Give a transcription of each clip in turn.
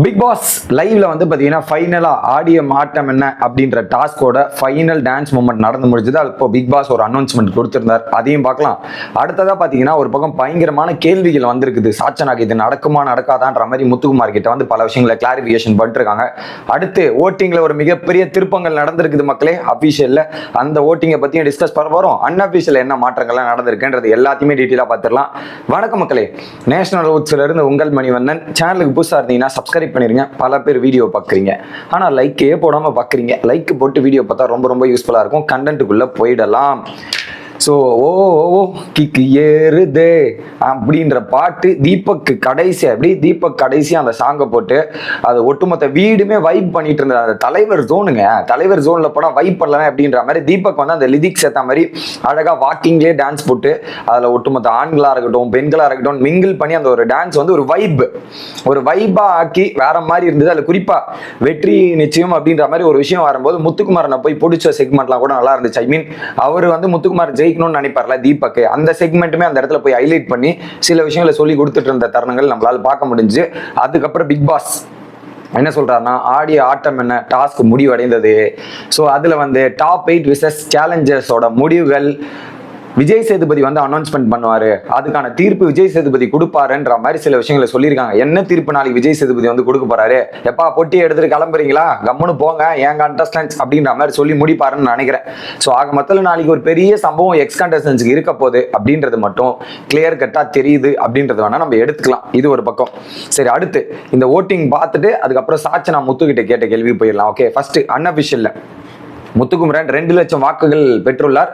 Big pass லைவ்ல வந்து பாத்தீங்கன்னா ஃபைனலா ஆடிய மாட்டம் என்ன அப்படின்ற டாஸ்கோட ஃபைனல் டான்ஸ் மூமெண்ட் நடந்து முடிஞ்சது. அது இப்போ பிக் பாஸ் ஒரு அனௌன்ஸ்மெண்ட் கொடுத்திருந்தார். அதையும் பார்க்கலாம். அடுத்ததா பாத்தீங்கன்னா ஒரு பக்கம் பயங்கரமான கேள்விகள் வந்திருக்குது. சாச்சனாக்கு இது நடக்குமா நடக்காதான்ற மாதிரி முத்துக்குமார் கிட்ட வந்து பல விஷயங்களை கிளாரிபிகேஷன் பண்ணிருக்காங்க. அடுத்து ஓட்டிங்ல ஒரு மிகப்பெரிய திருப்பங்கள் நடந்திருக்குது மக்களே. அபிஷியல்ல அந்த ஓட்டிங்கை பத்தியும் டிஸ்கஸ் பண்ண போறோம். அன்அபிஷியல் என்ன மாற்றங்கள்லாம் நடந்திருக்குன்றது எல்லாத்தையுமே டீட்டெயிலாக பார்த்துடலாம். வணக்கம் மக்களே. நேஷனல் ஓட்ஸ்ல இருந்து உங்கள் மணிவண்ணன். சேனலுக்கு புதுசாக இருந்தீங்கன்னா சப்ஸ்கிரைப் பண்ணிருங்க. பல பேர் வீடியோ பார்க்குறீங்க ஆனால் லைக்கே போடாமல் பார்க்குறீங்க லைக் போட்டு வீடியோ பார்த்தா ரொம்ப ரொம்ப யூஸ்ஃபுல்லாக இருக்கும். கண்டென்ட்டுக்குள்ளே போயிடலாம். ஸோ ஓ ஓ கிக்கு ஏறுதே அப்படின்ற பாட்டு தீபக்கு கடைசி அப்படி தீபக் கடைசி அந்த சாங்கை போட்டு அது ஒட்டுமொத்த வீடுமே வைப் பண்ணிட்டு இருந்தது. அந்த தலைவர் ஜோனுங்க தலைவர் ஜோனில் போனால் வைப் பண்ணலாம் அப்படின்ற மாதிரி தீபக் வந்து அந்த லிதிக்ஸ் ஏற்ற மாதிரி அழகாக வாக்கிங்லேயே டான்ஸ் போட்டு அதில் ஒட்டுமொத்த ஆண்களாக இருக்கட்டும் பெண்களாக இருக்கட்டும் மிங்கிள் பண்ணி அந்த ஒரு டான்ஸ் வந்து ஒரு வைப் ஒரு வைப்பாக ஆக்கி வேற மாதிரி இருந்தது. அதில் குறிப்பாக வெற்றி நிச்சயம் அப்படின்ற மாதிரி ஒரு விஷயம் வரும்போது முத்துக்குமாரனை போய் பிடிச்ச செக்மெண்ட்லாம் கூட நல்லா இருந்துச்சு. ஐ மீன் அவர் வந்து முத்துக்குமார் ஜெயிக்கணும்னு நினைப்பார்ல தீபக். அந்த செக்மெண்ட்டுமே அந்த இடத்துல போய் ஹைலைட் பண்ணி சில விஷயங்களை சொல்லி கொடுத்துட்டு இருந்த தருணங்கள் நம்மளால பார்க்க முடிஞ்சு. அதுக்கப்புறம் பிக் பாஸ் என்ன சொல்றாருன்னா ஆடிய ஆட்டம் என்ன டாஸ்க் முடிவடைந்தது. ஸோ அதுல வந்து டாப் எயிட் விசஸ் சேலஞ்சர்ஸோட முடிவுகள் விஜய் சேதுபதி வந்து அனௌன்ஸ்மெண்ட் பண்ணுவாரு. அதுக்கான தீர்ப்பு விஜய் சேதுபதி கொடுப்பாருன்ற மாதிரி சில விஷயங்களை சொல்லியிருக்காங்க. என்ன தீர்ப்பு நாளைக்கு விஜய் சேதுபதி வந்து கொடுக்க போறாரு? எப்பா பொட்டி எடுத்துட்டு கிளம்புறீங்களா? கம்முன்னு போங்க. ஏங்க கண்டஸ்டன்ஸ் அப்படின்ற மாதிரி சொல்லி முடிப்பாருன்னு நினைக்கிறேன். ஸோ ஆக மொத்தத்தில் நாளைக்கு ஒரு பெரிய சம்பவம் எக்ஸ் கண்டஸ்டன்ஸ்க்கு இருக்க போகுது அப்படின்றது மட்டும் கிளியர் கட்டா தெரியுது அப்படின்றது வேணா நம்ம எடுத்துக்கலாம். இது ஒரு பக்கம். சரி அடுத்து. இந்த ஓட்டிங் பார்த்துட்டு அதுக்கப்புறம் சாட்சி நான் முத்துக்கிட்ட கேட்ட கேள்வி போயிடலாம். ஓகே ஃபர்ஸ்ட் அன்அபிஷியல்ல முத்துக்குமரன் ரெண்டு லட்சம் வாக்குகள் பெற்றுள்ளார்.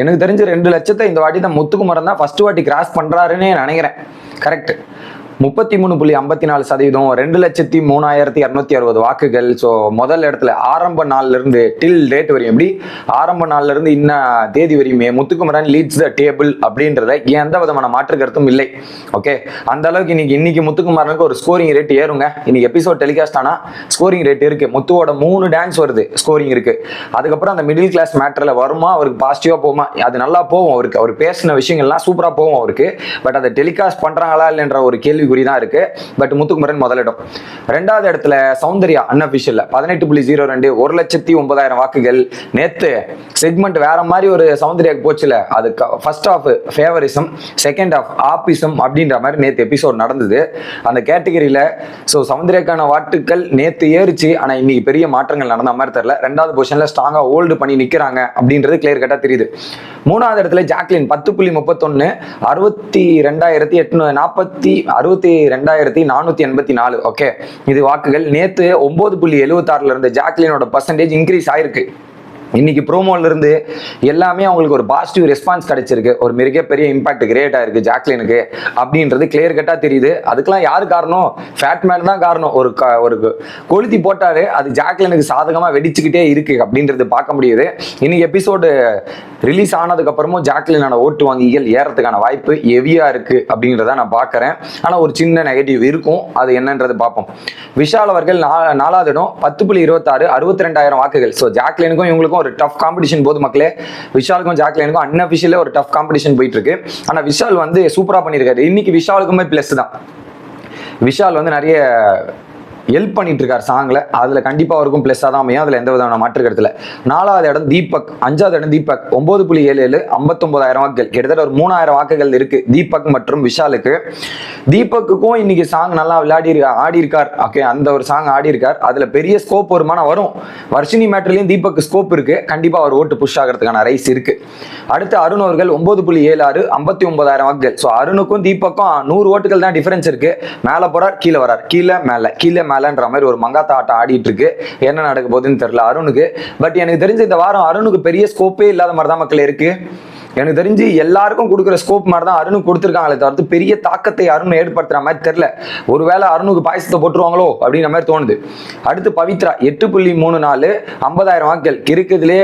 எனக்கு தெரிஞ்சு ரெண்டு லட்சத்தை இந்த வாட்டி தான் முத்துக்குமரன் தான் ஃபர்ஸ்ட் வாட்டி கிராஸ் பண்றாருன்னே நினைக்கிறேன். கரெக்ட் முப்பத்தி மூணு புள்ளி ஐம்பத்தி நாலு சதவீதம் ரெண்டு லட்சத்தி மூணாயிரத்தி இரநூத்தி அறுபது வாக்குகள். ஸோ முதல் இடத்துல ஆரம்ப நாள்ல இருந்து டில் டேட் வரையும் எப்படி? ஆரம்ப நாள்ல இருந்து இன்ன தேதி வரையுமே முத்துக்குமரன் லீட்ஸ் த டேபிள் அப்படின்றத எந்த விதமான மாற்று கருத்தும் இல்லை? ஓகே அந்த அளவுக்கு இன்னைக்கு இன்னைக்கு முத்துக்குமாரனுக்கு ஒரு ஸ்கோரிங் ரேட் ஏறுங்க. இன்னைக்கு எபிசோட் டெலிகாஸ்ட் ஆனால் ஸ்கோரிங் ரேட் இருக்கு. முத்துவோட மூணு டான்ஸ் வருது ஸ்கோரிங் இருக்கு. அதுக்கப்புறம் அந்த மிடில் கிளாஸ் மேட்டரில் வருமா அவருக்கு பாசிட்டிவாக போகுமா? அது நல்லா போகும் அவருக்கு. அவர் பேசின விஷயங்கள்லாம் சூப்பராக போகும் அவருக்கு. பட் அதை டெலிகாஸ்ட் பண்ணுறாங்களா இல்லைன்ற ஒரு கேள்வி கேள்விக்குறி தான் இருக்கு. பட் முத்துக்குமரன் முதலிடம். ரெண்டாவது இடத்துல சௌந்தர்யா அன்அபிஷியல் பதினெட்டு புள்ளி ஜீரோ ரெண்டு ஒரு லட்சத்தி ஒன்பதாயிரம் வாக்குகள். நேத்து செக்மெண்ட் வேற மாதிரி ஒரு சௌந்தர்யாக்கு போச்சுல. அது first half favouritism second half ஆபிசம் அப்படின்ற மாதிரி நேத்து எபிசோட் நடந்தது. அந்த கேட்டகரியில ஸோ சௌந்தர்யாக்கான வாட்டுக்கள் நேத்து ஏறிச்சு. ஆனா இன்னைக்கு பெரிய மாற்றங்கள் நடந்த மாதிரி தெரியல. ரெண்டாவது பொசிஷன்ல ஸ்ட்ராங்கா ஹோல்டு பண்ணி நிக்கிறாங்க அப்படின்றது கிளியர் கட்டா தெரியுது. மூணாவது இடத்துல ஜாக்லின் பத்து புள்ளி முப்பத்தொன்னு அறுபத்தி ரெண்டாயிரத்தி எட்நூ நாற்பத்தி அறுபத்தி ரெண்டாயிரத்தி நானூத்தி எண்பத்தி நாலு. ஓகே இது வாக்குகள் நேத்து ஒன்பது புள்ளி எழுபத்தாறுல இருந்த ஜாக்லினோட பர்சன்டேஜ் இன்க்ரீஸ் ஆயிருக்கு. இன்னைக்கு ப்ரோமோல இருந்து எல்லாமே அவங்களுக்கு ஒரு பாசிட்டிவ் ரெஸ்பான்ஸ் கிடைச்சிருக்கு. ஒரு மிகப்பெரிய இம்பாக்ட் கிரியேட் ஆயிருக்கு ஜாக்லினுக்கு அப்படின்றது கிளியர் கட்டா தெரியுது. அதுக்கெல்லாம் யாரு காரணம்? ஃபேட்மேன் தான் காரணம். ஒரு க- ஒரு கொளுத்தி போட்டாரு அது ஜாக்லினுக்கு சாதகமா வெடிச்சுக்கிட்டே இருக்கு அப்படின்றது பார்க்க முடியுது. இன்னைக்கு எபிசோடு ரிலீஸ் ஆனதுக்கு அப்புறமும் ஓட்டு வங்கிகள் ஏறத்துக்கான வாய்ப்பு ஹெவியா இருக்கு அப்படின்றத நான் பார்க்குறேன். ஆனா ஒரு சின்ன நெகட்டிவ் இருக்கும். அது என்னன்றது பார்ப்போம். விஷால் அவர்கள் நா- நாலாவது இடம் பத்து புள்ளி இருபத்தாறு அறுபத்தி ரெண்டாயிரம் வாக்குகள். ஸோ ஜாக்லினுக்கும் இவங்களுக்கும் ஒரு டஃப் காம்படிஷன் போது மக்களே விஷாலுக்கும் ஜாக்லினுக்கும் அன்அபிஷியலாக ஒரு டஃப் காம்படிஷன் போயிட்டு இருக்கு ஆனா விஷால் வந்து சூப்பரா பண்ணியிருக்காரு. இன்னைக்கு விஷாலுக்குமே பிளஸ் தான். விஷால் வந்து நிறைய ஹெல்ப் பண்ணிட்டு இருக்கார் சாங்கில் அதில் கண்டிப்பாக அவருக்கும் ப்ளஸ்ஸாக தான் அமையும். அதில் எந்த விதமான மாற்று கருத்தில். நாலாவது இடம் தீபக். அஞ்சாவது இடம் தீபக். ஒம்பது புள்ளி ஏழு ஏழு ஐம்பத்தொம்பதாயிரம் வாக்குகள். கிட்டத்தட்ட ஒரு மூணாயிரம் வாக்குகள் இருக்குது தீபக் மற்றும் விஷாலுக்கு. தீபக்குக்கும் இன்னைக்கு சாங் நல்லா விளையாடி இருக்கா ஆடி இருக்கார். ஓகே அந்த ஒரு சாங் ஆடி இருக்கார். பெரிய ஸ்கோப் வருமானம் வரும். வர்ஷினி மேட்டர்லையும் தீபக் ஸ்கோப் இருக்குது கண்டிப்பாக அவர் ஓட்டு புஷ் ஆகிறதுக்கான ரைஸ் இருக்குது அடுத்து அருண் அவர்கள் ஒம்பது புள்ளி ஏழு ஆறு ஐம்பத்தி ஒன்பதாயிரம் வாக்குகள். ஸோ அருணுக்கும் தீபக்கும் நூறு ஓட்டுகள் தான் டிஃபரன்ஸ் இருக்குது மேலே போகிறார் கீழே வரார். கீழே மேலே கீழே மேலேன்ற மாதிரி ஒரு மங்காத்தா ஆட்டம் ஆடிட்டு இருக்கு என்ன நடக்க போகுதுன்னு தெரியல அருணுக்கு. பட் எனக்கு தெரிஞ்ச இந்த வாரம் அருணுக்கு பெரிய ஸ்கோப்பே இல்லாத மாதிரி தான் மக்கள் இருக்கு. எனக்கு தெரிஞ்சு எல்லாருக்கும் கொடுக்குற ஸ்கோப் மாதிரி தான் அருணுக்கு கொடுத்துருக்காங்களே தவிர்த்து பெரிய தாக்கத்தை அருண் ஏற்படுத்துற மாதிரி தெரியல. ஒருவேளை அருணுக்கு பாயசத்தை போட்டுருவாங்களோ அப்படின்ற மாதிரி தோணுது. அடுத்து பவித்ரா எட்டு புள்ளி மூணு நாலு ஐம்பதாயிரம் வாக்கள் இருக்கிறதுலே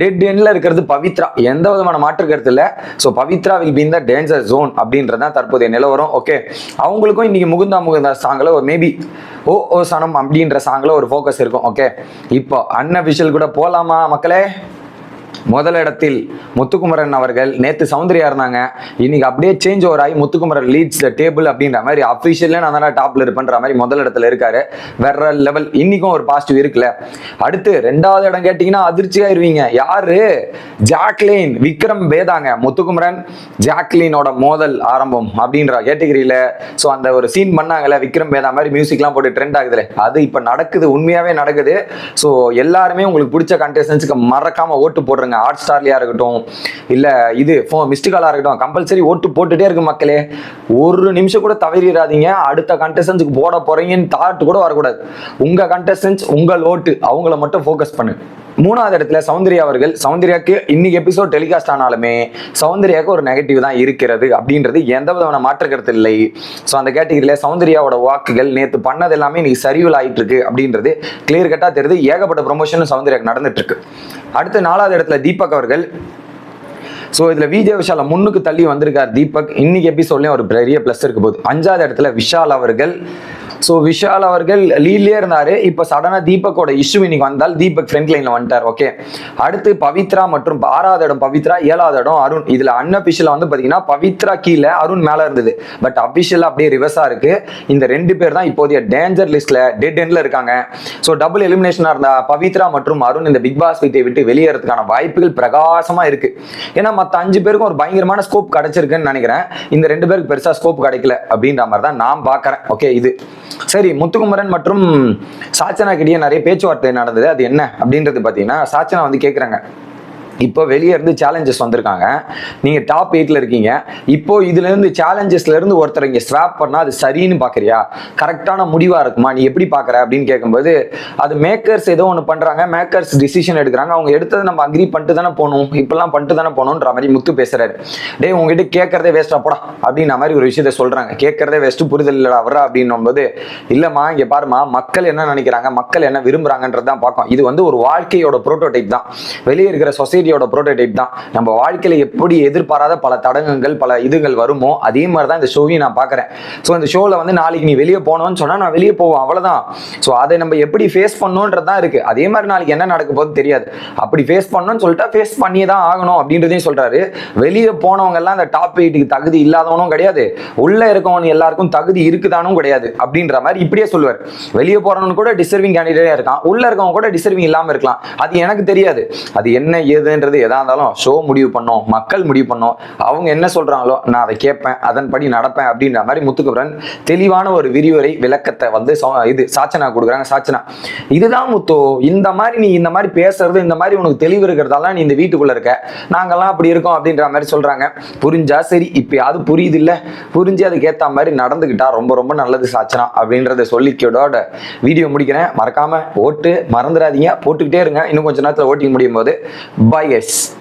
டெட் எண்ணில் இருக்கிறது பவித்ரா. எந்த விதமான மாற்று கருத்து இல்லை. ஸோ பவித்ரா வில் பி இந்த டேஞ்சர் ஜோன் அப்படின்றது தான் தற்போதைய நிலவரம். ஓகே அவங்களுக்கும் இன்னைக்கு முகுந்தா முகுந்தா சாங்கில் ஒரு மேபி ஓ ஓ சனம் அப்படின்ற சாங்கில் ஒரு ஃபோக்கஸ் இருக்கும். ஓகே இப்போ அன்அஃபிஷியல் கூட போகலாமா மக்களே? முதல் இடத்தில் முத்துக்குமரன் அவர்கள் நேத்து சௌந்தர்யா இருந்தாங்க. இன்னைக்கு அப்படியே சேஞ்ச் ஓவர் ஆகி முத்துக்குமரன் லீட்ஸ் டேபிள் அப்படின்ற மாதிரி அஃபிஷியலாக நான் தானே டாப்ல இருப்பேன்ற மாதிரி முதல் இடத்துல இருக்காரு. வேற லெவல் இன்னைக்கும் ஒரு பாசிட்டிவ் இருக்குல்ல. அடுத்து ரெண்டாவது இடம் கேட்டீங்கன்னா அதிர்ச்சியாயிருவீங்க. யாரு? ஜாக்லின் விக்ரம் வேதாங்க முத்துக்குமரன் ஜாக்லினோட மோதல் ஆரம்பம் அப்படின்ற கேட்டகிரியில. ஸோ அந்த ஒரு சீன் பண்ணாங்கல்ல விக்ரம் பேதா மாதிரி மியூசிக்லாம் போட்டு ட்ரெண்ட் ஆகுதுல. அது இப்போ நடக்குது உண்மையாவே நடக்குது. ஸோ எல்லாருமே உங்களுக்கு பிடிச்ச கண்டெஸ்டன்ஸுக்கு மறக்காம ஓட்டு பாருங்க ஹாட் ஸ்டார்லயா இருக்கட்டும் இல்ல இது ஃபோ மிஸ்டு இருக்கட்டும் கம்பல்சரி ஓட்டு போட்டுட்டே இருக்கு மக்களே. ஒரு நிமிஷம் கூட தவறிடாதீங்க அடுத்த கண்டஸ்டன்ஸுக்கு போட போறீங்கன்னு தாட் கூட வரக்கூடாது. உங்க கண்டஸ்டன்ஸ் உங்கள் ஓட்டு அவங்கள மட்டும் ஃபோக்கஸ் பண்ணு. மூணாவது இடத்துல சௌந்தர்யா அவர்கள். சௌந்தர்யாக்கு இன்னைக்கு எபிசோட் டெலிகாஸ்ட் ஆனாலுமே சௌந்தர்யாக்கு ஒரு நெகட்டிவ் தான் இருக்கிறது அப்படின்றது எந்த விதமான மாற்று கருத்து இல்லை. ஸோ அந்த கேட்டகரியில் சௌந்தர்யாவோட வாக்குகள் நேற்று பண்ணது எல்லாமே இன்னைக்கு சரிவில் ஆயிட்டு இருக்கு அப்படின்றது கிளியர் கட்டாக தெரியுது. ஏகப்பட்ட ப்ரொமோஷன் சௌந்தர்யாக்கு நடந்துட்டு இருக்கு அடுத்து நாலாவது இடத்துல தீபக் அவர்கள். ஸோ இதில் விஜய் விஷால முன்னுக்கு தள்ளி வந்திருக்கார் தீபக். இன்னைக்கு எபிசோட்லேயும் ஒரு பெரிய ப்ளஸ் இருக்க போகுது. அஞ்சாவது இடத்துல விஷால் அவர்கள். ஸோ விஷால் அவர்கள் லீட்லேயே இருந்தார். இப்போ சடனாக தீபக்கோட இஷ்யூ இன்னைக்கு வந்தால் தீபக் ஃப்ரண்ட் லைனில் வந்துட்டார். ஓகே அடுத்து பவித்ரா மற்றும் ஆறாவது இடம் பவித்ரா ஏழாவது இடம் அருண். இதில் அன்அபிஷியலாக வந்து பார்த்தீங்கன்னா பவித்ரா கீழே அருண் மேலே இருந்தது. பட் அபிஷியலாக அப்படியே ரிவர்ஸாக இருக்குது இந்த ரெண்டு பேர் தான் இப்போதைய டேஞ்சர் லிஸ்ட்டில் டெட் எண்டில் இருக்காங்க. ஸோ டபுள் எலிமினேஷனாக இருந்த பவித்ரா மற்றும் அருண் இந்த பிக் பாஸ் வீட்டை விட்டு வெளியேறதுக்கான வாய்ப்புகள் பிரகாசமாக இருக்குது ஏன்னா மற்ற அஞ்சு பேருக்கும் ஒரு பயங்கரமான ஸ்கோப் கிடச்சிருக்குன்னு நினைக்கிறேன். இந்த ரெண்டு பேருக்கு பெருசாக ஸ்கோப் கிடைக்கல அப்படின்ற மாதிரி தான் நான் பார்க்குறேன். ஓகே இது. சரி முத்துக்குமரன் மற்றும் சாச்சனா கிட்டே நிறைய பேச்சுவார்த்தை நடந்தது. அது என்ன அப்படின்றது பார்த்தீங்கன்னா சாச்சனா வந்து கேட்குறாங்க இப்போ வெளியே இருந்து சேலஞ்சஸ் வந்திருக்காங்க. நீங்க டாப் எயிட்ல இருக்கீங்க. இப்போ இதுல இருந்து சேலஞ்சஸ்ல இருந்து ஒருத்தர் இங்க ஸ்வாப் பண்ணா அது சரின்னு பாக்குறியா? கரெக்டான முடிவா இருக்குமா? நீ எப்படி பாக்குற? அப்படின்னு கேட்கும்போது அது மேக்கர்ஸ் ஏதோ ஒன்று பண்றாங்க. மேக்கர்ஸ் டிசிஷன் எடுக்கிறாங்க. அவங்க எடுத்தது நம்ம அக்ரி பண்ணிட்டு தானே போகணும். இப்பெல்லாம் பண்ணிட்டு தானே போகணுன்ற மாதிரி முத்து பேசுறாரு. டே உங்ககிட்ட கேட்கறதே வேஸ்டா போடா. அப்படின்ற மாதிரி ஒரு விஷயத்த சொல்றாங்க. கேட்கறதே வேஸ்ட் புரிதல் இல்லடா அவரா அப்படின்னும் போது இல்லம்மா இங்க பாருமா மக்கள் என்ன நினைக்கிறாங்க? மக்கள் என்ன விரும்புறாங்கன்றது தான் பார்க்கும் இது வந்து ஒரு வாழ்க்கையோட புரோட்டோடைப் தான். வெளியே இருக்கிற சொசைட்டி சொசைட்டியோட புரோட்டோடைப் தான். நம்ம வாழ்க்கையில எப்படி எதிர்பாராத பல தடங்கங்கள் பல இதுகள் வருமோ அதே மாதிரி தான் இந்த ஷோவையும் நான் பார்க்குறேன். ஸோ இந்த ஷோவில் வந்து நாளைக்கு நீ வெளியே போகணும்னு சொன்னால் நான் வெளியே போவேன் அவ்வளோதான் ஸோ அதை நம்ம எப்படி ஃபேஸ் பண்ணோன்றது தான் இருக்கு. அதே மாதிரி நாளைக்கு என்ன நடக்க போகுது தெரியாது. அப்படி ஃபேஸ் பண்ணணும்னு சொல்லிட்டா ஃபேஸ் பண்ணியே தான் ஆகணும் அப்படின்றதையும் சொல்கிறாரு வெளியே போனவங்கெல்லாம் அந்த டாப் எயிட்டுக்கு தகுதி இல்லாதவனும் கிடையாது. உள்ளே இருக்கவன் எல்லாருக்கும் தகுதி இருக்குதானும் கிடையாது அப்படின்ற மாதிரி இப்படியே சொல்லுவார். வெளியே போகிறவனு கூட டிசர்விங் கேண்டிடேட்டாக இருக்கான். உள்ளே இருக்கவன் கூட டிசர்விங் இல்லாமல் இருக்கலாம். அது எனக்கு தெரியாது. அது என்ன அப்படின்றது எதா இருந்தாலும் ஷோ முடிவு பண்ணோம் மக்கள் முடிவு பண்ணோம். அவங்க என்ன சொல்றாங்களோ நான் அதை கேட்பேன் அதன்படி நடப்பேன் அப்படின்ற மாதிரி முத்துக்குமரன் தெளிவான ஒரு விரிவுரை விளக்கத்தை வந்து இது சாச்சனா கொடுக்குறாங்க. சாச்சனா இதுதான் முத்து இந்த மாதிரி நீ இந்த மாதிரி பேசுறது இந்த மாதிரி உனக்கு தெளிவு இருக்கிறதால நீ இந்த வீட்டுக்குள்ள இருக்க. நாங்கெல்லாம் அப்படி இருக்கோம் அப்படின்ற மாதிரி சொல்றாங்க. புரிஞ்சா சரி இப்பயாவது புரியுது இல்ல புரிஞ்சு அதுக்கு ஏத்த மாதிரி நடந்துக்கிட்டா ரொம்ப ரொம்ப நல்லது சாச்சனா அப்படின்றத சொல்லிக்கோட வீடியோ முடிக்கிறேன். மறக்காம ஓட்டு மறந்துடாதீங்க. போட்டுக்கிட்டே இருங்க. இன்னும் கொஞ்ச நேரத்தில் ஓட்டிங் முடியும் போது பை Yes.